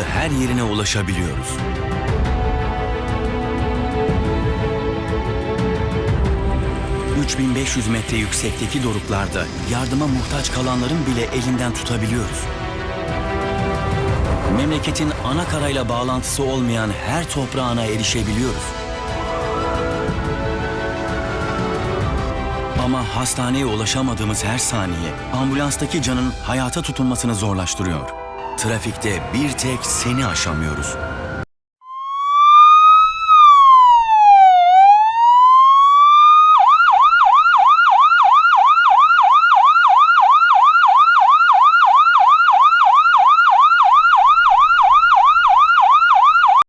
her yerine ulaşabiliyoruz. ...3500 metre yüksekteki doruklarda yardıma muhtaç kalanların bile elinden tutabiliyoruz. Memleketin ana karayla bağlantısı olmayan her toprağına erişebiliyoruz. Ama hastaneye ulaşamadığımız her saniye ambulanstaki canın hayata tutunmasını zorlaştırıyor. Trafikte bir tek seni aşamıyoruz.